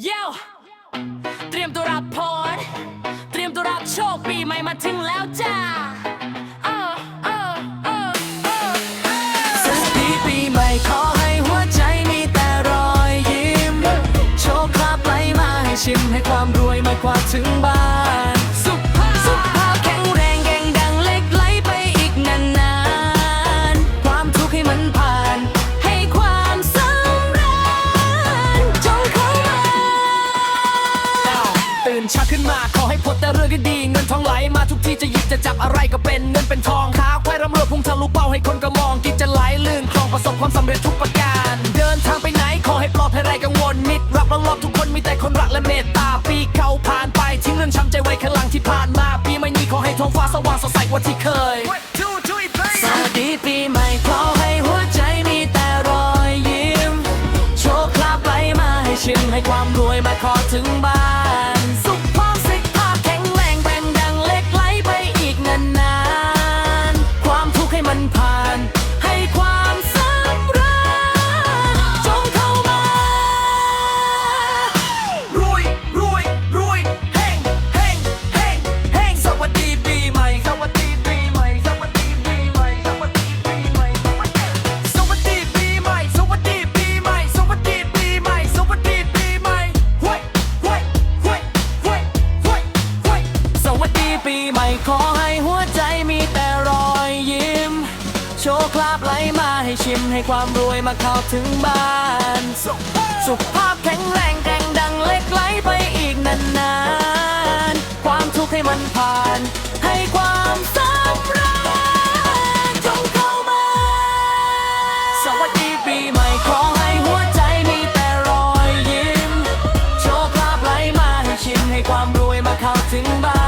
เย้เตรียมตัวรับพร เตรียมตัวรับโชคปีใหม่มาถึงแล้วจ้าสวัสดีปีใหม่ขอให้หัวใจมีแต่รอยยิ้ม โชคลาภไหลมาให้ชิมให้ความรวยมากกว่าถึงบ้าน ช้าขึ้นมา ขอให้พบแต่เรื่องดีเงินทองไหลมาทุกที่จะหยิบจะจับอะไรก็เป็นเงินเป็นทองค้าควายร่ำรวยพุ่งทะลุเป้าให้คนก็มองกินจะไหลลื่นคลองประสบความสำเร็จทุกประการ เดินทางไปไหนขอให้ปลอดภัยไรกังวลมิตรรักและรอบทุกคนมีแต่คนรักและเมตตาปีเก่าผ่านไปทิ้งเรื่องช้ำใจไว้ข้างหลังที่ผ่านมาปีใหม่นี้ขอให้ท้องฟ้าสว่างสดใสกว่าที่เคยสวัสดีปีใหม่ขอให้หัวใจมีแต่รอยยิ้มโชคลาภไหลมาให้ชิมให้ความรวยมาขอถึงบ้าน ให้ชิมให้ความรวยมาเข้าถึงบ้าน สุขภาพแข็งแรงแกร่งดังเล็กไหลไปอีกนานๆ ความทุกข์ให้มันผ่าน ให้ความสำเราญจงเข้ามา สวัสดีปีใหม่ขอให้หัวใจมีแต่รอยยิ้ม โชคลาภไหลมาให้ชิมให้ความรวยมาเข้าถึงบ้าน